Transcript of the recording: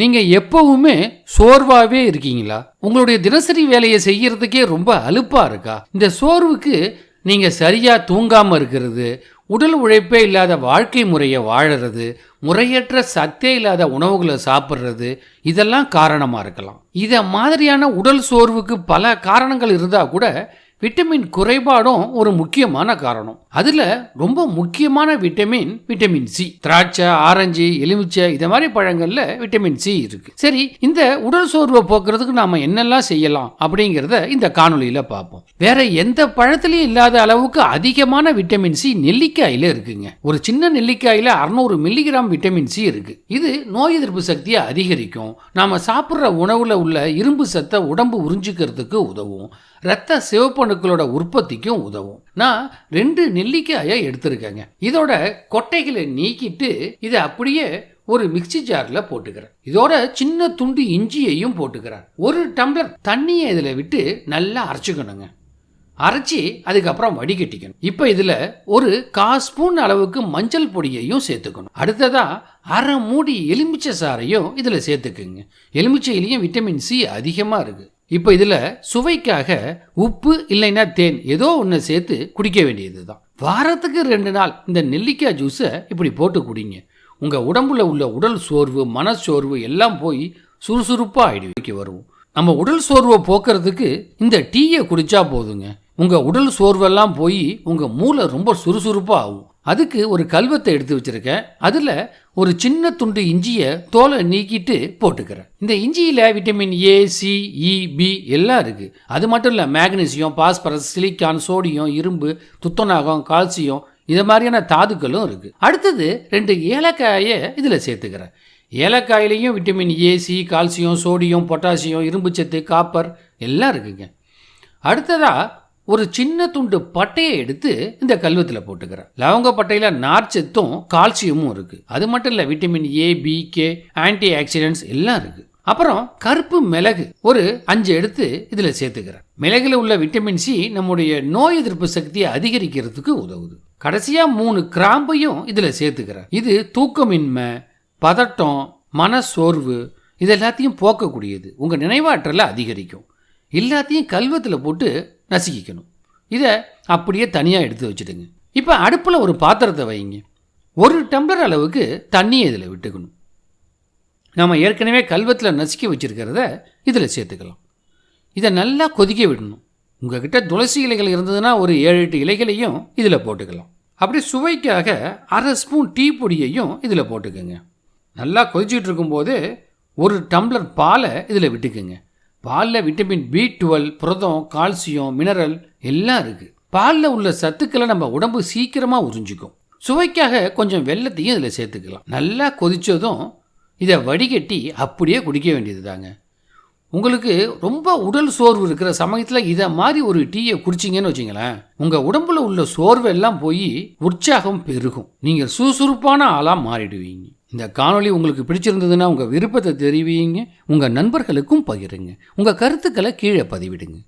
நீங்கள் எப்பவுமே சோர்வாகவே இருக்கீங்களா? உங்களுடைய தினசரி வேலையை செய்யறதுக்கே ரொம்ப அலுப்பாக இருக்கா? இந்த சோர்வுக்கு நீங்கள் சரியாக தூங்காமல் இருக்கிறது உடல் உழைப்பே இல்லாத வாழ்க்கை முறையை வாழறது முறையற்ற சத்தே இல்லாத உணவுகளை சாப்பிட்றது இதெல்லாம் காரணமாக இருக்கலாம். இதை மாதிரியான உடல் சோர்வுக்கு பல காரணங்கள் இருந்தால் கூட விட்டமின் குறைபாடும் ஒரு முக்கியமான காரணம். அதில் ரொம்ப முக்கியமான விட்டமின் விட்டமின் சி திராட்சை ஆரஞ்சு எலுமிச்சை இதை மாதிரி பழங்களில் விட்டமின் சி இருக்கு. சரி இந்த உடல் சோர்வை போக்குறதுக்கு நாம என்னெல்லாம் செய்யலாம் அப்படிங்கிறத இந்த காணொலியில் பார்ப்போம். வேற எந்த பழத்திலையும் இல்லாத அளவுக்கு அதிகமான விட்டமின் சி நெல்லிக்காயில இருக்குங்க. ஒரு சின்ன நெல்லிக்காயில அறுநூறு மில்லிகிராம் விட்டமின் சி இருக்கு. இது நோய் எதிர்ப்பு சக்தியை அதிகரிக்கும். நாம சாப்பிட்ற உணவுல உள்ள இரும்பு சத்தை உடம்பு உறிஞ்சிக்கிறதுக்கு உதவும். ரத்த சிவப்பு அணுக்களோட உற்பத்திக்கும் உதவும். நான் ரெண்டு நெல்லிக்காயை எடுத்திருக்கேங்க. இதோட கொட்டைகளை நீக்கிட்டு இதை அப்படியே ஒரு மிக்சி ஜாரில் போட்டுக்கிறேன். இதோட சின்ன துண்டு இஞ்சியையும் போட்டுக்கிறேன். ஒரு டம்ளர் தண்ணியை இதில் விட்டு நல்லா அரைச்சிக்கணுங்க. அரைச்சி அதுக்கப்புறம் வடிகட்டிக்கணும். இப்போ இதில் ஒரு கா ஸ்பூன் அளவுக்கு மஞ்சள் பொடியையும் சேர்த்துக்கணும். அடுத்ததாக அரை மூடி எலுமிச்சை சாறையும் இதில் சேர்த்துக்குங்க. எலுமிச்சையிலையும் விட்டமின் சி அதிகமாக இருக்குது இப்போ இதில் சுவைக்காக உப்பு இல்லைன்னா தேன் ஏதோ ஒன்று சேர்த்து குடிக்க வேண்டியது தான் வாரத்துக்கு ரெண்டு நாள் இந்த நெல்லிக்காய் ஜூஸை இப்படி போட்டு குடிங்க. உங்கள் உடம்புல உள்ள உடல் சோர்வு மனச்சோர்வு எல்லாம் போய் சுறுசுறுப்பாக ஆகிடுவிக்கு வருவோம். நம்ம உடல் சோர்வை போக்குறதுக்கு இந்த டீயை குடித்தா போதுங்க. உங்கள் உடல் சோர்வெல்லாம் போய் உங்கள் மூளை ரொம்ப சுறுசுறுப்பாக ஆகும். அதுக்கு ஒரு கல்வத்தை எடுத்து வச்சிருக்கேன். அதில் ஒரு சின்ன துண்டு இஞ்சியை தோலை நீக்கிட்டு போட்டுக்கிறேன். இந்த இஞ்சியில் vitamin A C E B எல்லாம் இருக்குது அது மட்டும் இல்லை மேக்னீசியம் பாஸ்பரஸ் சிலிக்கான் சோடியம் இரும்பு துத்தநாகம் கால்சியம் இது மாதிரியான தாதுக்களும் இருக்குது அடுத்தது ரெண்டு ஏலக்காயை இதில் சேர்த்துக்கிறேன். ஏலக்காயிலையும் vitamin A C calcium sodium potassium இரும்புச்சத்து காப்பர் எல்லாம் இருக்குங்க. அடுத்ததாக ஒரு சின்ன துண்டு பட்டையை எடுத்து இந்த கல்வத்தில் போட்டுக்கிறேன். லவங்க பட்டையில் நார்ச்சத்தும் கால்சியமும் இருக்குது அது மட்டும் இல்லை vitamin A B K antioxidants எல்லாம் இருக்குது அப்புறம் கருப்பு மிளகு ஒரு அஞ்சு எடுத்து இதில் சேர்த்துக்கிறேன். மிளகுல உள்ள விட்டமின் சி நம்முடைய நோய் எதிர்ப்பு சக்தியை அதிகரிக்கிறதுக்கு உதவுது. கடைசியாக மூணு கிராம்பையும் இதில் சேர்த்துக்கிறேன். இது தூக்கமின்மை பதட்டம் மன சோர்வு இது எல்லாத்தையும் போக்கக்கூடியது. உங்கள் நினைவாற்றலை அதிகரிக்கும். எல்லாத்தையும் கல்வத்தில் போட்டு நசுக்கிக்கணும். இதை அப்படியே தனியாக எடுத்து வச்சுடுங்க இப்போ அடுப்பில் ஒரு பாத்திரத்தை வைங்க. ஒரு டம்ளர் அளவுக்கு தண்ணியை இதில் விட்டுக்கணும். நம்ம ஏற்கனவே கல்வத்தில் நசுக்கி வச்சுருக்கிறத இதில் சேர்த்துக்கலாம். இதை நல்லா கொதிக்க விடணும். உங்ககிட்ட துளசி இலைகள் இருந்ததுன்னா ஒரு ஏழு எட்டு இலைகளையும் இதில் போட்டுக்கலாம். அப்படி சுவைக்காக அரை ஸ்பூன் டீ பொடியையும் இதில் போட்டுக்கோங்க. நல்லா கொதிச்சிட்டு இருக்கும்போது ஒரு டம்ளர் பாலை இதில் விட்டுக்குங்க. பாலில் விட்டமின் பி டுவெல் புரதம் கால்சியம் மினரல் எல்லாம் இருக்குது பாலில் உள்ள சத்துக்களை நம்ம உடம்பு சீக்கிரமாக உறிஞ்சிக்கும். சுவைக்காக கொஞ்சம் வெள்ளத்தையும் இதில் சேர்த்துக்கலாம். நல்லா கொதித்ததும் இதை வடிகட்டி அப்படியே குடிக்க வேண்டியது தாங்க உங்களுக்கு ரொம்ப உடல் சோர்வு இருக்கிற சமயத்தில் இதை மாதிரி ஒரு டீயை குடிச்சிங்கன்னு வச்சிங்களேன் உங்கள் உடம்புல உள்ள சோர்வெல்லாம் போய் உற்சாகம் பெருகும். நீங்கள் சுறுசுறுப்பான ஆளாக மாறிடுவீங்க. இந்த காணொளி உங்களுக்கு பிடிச்சிருந்ததுன்னா உங்கள் விருப்பத்தை தெரிவிங்க உங்கள் நண்பர்களுக்கும் பகிருங்க உங்கள் கருத்துக்களை கீழே பதிவிடுங்க.